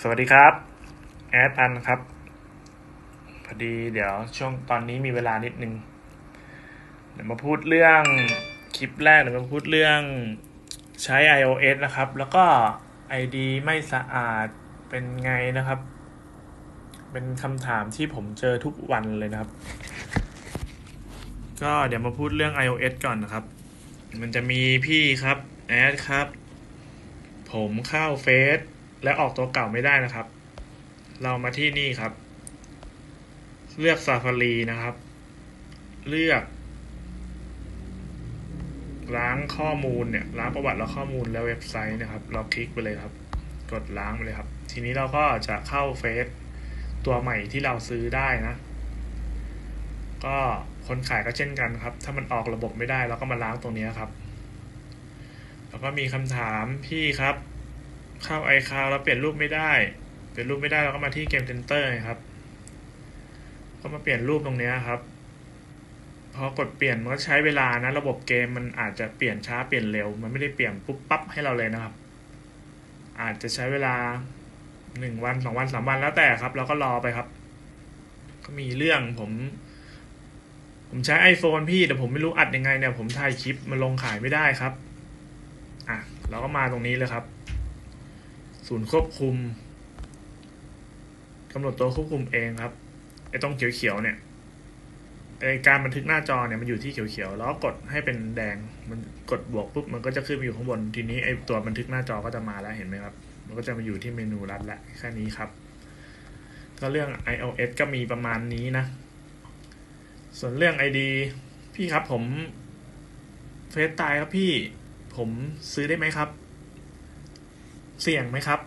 สวัสดีครับ แอดพันครับ พอดีเดี๋ยวช่วงตอนนี้มีเวลานิดนึง เดี๋ยวมาพูดเรื่องคลิปแรกเดี๋ยวมาพูดเรื่องใช้ iOS นะครับ แล้วก็ ID ไม่สะอาดเป็นไงนะครับ เป็นคำถามที่ผมเจอทุกวันเลยนะครับ ก็เดี๋ยวมาพูดเรื่อง iOS ก่อนนะครับ มันจะมีพี่ครับ แอดครับ ผมเข้าเฟซ และออกตัวเก่าไม่ได้นะครับ เรามาที่นี่ครับ เลือก Safari นะครับ เลือก ล้างข้อมูลเนี่ยล้างประวัติและข้อมูลแล้วเว็บไซต์นะครับ เราคลิกไปเลยครับ กดล้างไปเลยครับ ทีนี้เราก็จะเข้าเฟซตัวใหม่ที่เราซื้อได้นะ ก็คนขายก็เช่นกันครับ ถ้ามันออกระบบไม่ได้เราก็มาล้างตรงนี้ครับ แล้วก็มีคำถามพี่ครับ เข้า iCloud แล้วเปลี่ยนรูปไม่ได้ เปลี่ยนรูปไม่ได้เราก็มาที่เกมเซ็นเตอร์ครับ ก็มาเปลี่ยนรูปตรงนี้ครับ พอกดเปลี่ยนมันก็ใช้เวลานะ ระบบเกมมันอาจจะเปลี่ยนช้าเปลี่ยนเร็ว มันไม่ได้เปลี่ยนปุ๊บปั๊บให้เราเลยนะครับ อาจจะใช้เวลาหนึ่งวันสองวันสามวันแล้วแต่ครับ เราก็รอไปครับ ก็มีเรื่องผม ผมใช้ iPhone พี่แต่ผมไม่รู้อัดยังไงเนี่ย ผมถ่ายคลิปมาลงขายไม่ได้ครับ อะ เราก็มาตรงนี้เลยครับ ศูนย์ควบคุมกำหนดตัวควบคุมเองครับไอ้ตรงเขียวๆเนี่ยไอ้การบันทึกหน้าจอเนี่ยมันอยู่ที่เขียวๆแล้วกดให้เป็นแดงมันกดบวกปุ๊บมันก็จะขึ้นมาอยู่ข้างบนทีนี้ไอ้ตัวบันทึกหน้าจอก็จะมาแล้วเห็นไหมครับ มันก็จะมาอยู่ที่เมนูรัดแล้วแค่นี้ครับ ก็เรื่อง iOS ก็มีประมาณนี้นะ ส่วนเรื่อง ID พี่ครับผมเฟซตายครับพี่ผมซื้อได้ไหมครับ เสี่ยงไหมครับ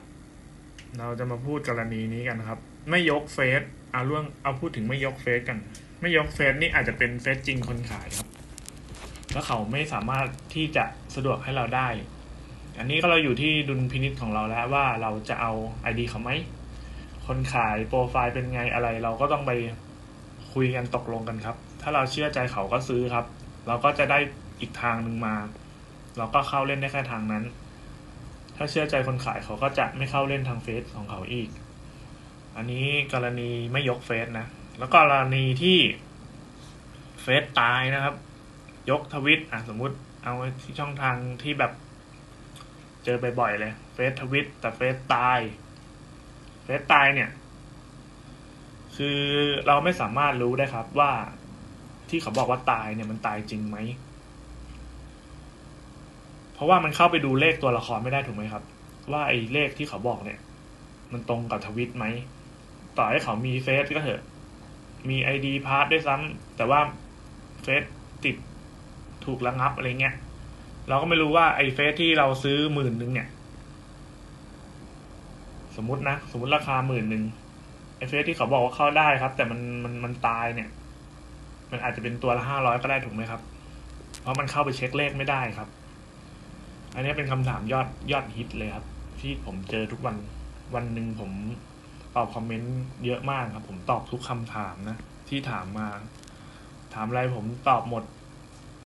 เราจะมาพูดกรณีนี้กันครับ ไม่ยกเฟซเอาเรื่องเอาพูดถึงไม่ยกเฟซกัน ไม่ยกเฟซนี่อาจจะเป็นเฟซจริงคนขายครับ แล้วเขาไม่สามารถที่จะสะดวกให้เราได้ อันนี้ก็เราอยู่ที่ดุลพินิษของเราแล้วว่าเราจะเอา ID เขาไหมคนขายโปรไฟล์เป็นไงอะไร เราก็ต้องไปคุยกันตกลงกันครับ ถ้าเราเชื่อใจเขาก็ซื้อครับ เราก็จะได้อีกทางหนึ่งมา เราก็เข้าเล่นได้แค่ทางนั้น ถ้าเชื่อใจคนขายเขาก็จะไม่เข้าเล่นทางเฟซของเขาอีก อันนี้กรณีไม่ยกเฟซนะ แล้วก็กรณีที่เฟซตายนะครับ ยกทวิตอะสมมุติเอาที่ช่องทางที่แบบเจอบ่อยๆเลย เฟซทวิตแต่เฟซตาย เฟซตายเนี่ย คือเราไม่สามารถรู้ได้ครับว่าที่เขาบอกว่าตายเนี่ยมันตายจริงไหม เพราะว่ามันเข้าไปดูเลขตัวละครไม่ได้ถูกไหมครับ ว่าไอ้เลขที่เขาบอกเนี่ย มันตรงกับทวิตไหมต่อให้เขามีเฟซก็เถอะ มีไอดีพาร์ทด้วยซ้ำแต่ว่าเฟซติดถูกระงับอะไรเงี้ยเราก็ไม่รู้ว่าไอ้เฟซที่เราซื้อหมื่นหนึ่งเนี่ย สมมตินะ สมมติราคาหมื่นหนึ่งไอ้เฟซที่เขาบอกว่าเข้าได้ครับ แต่มันมันมันตายเนี่ย มันอาจจะเป็นตัวละห้าร้อยก็ได้ถูกไหมครับ เพราะมันเข้าไปเช็คเลขไม่ได้ครับ อันนี้เป็นคำถามยอดยอดฮิตเลยครับ ที่ผมเจอทุกวันวันหนึ่งผมตอบคอมเมนต์เยอะมากครับ ผมตอบทุกคำถามนะ ที่ถามมา ถามอะไรผมตอบหมด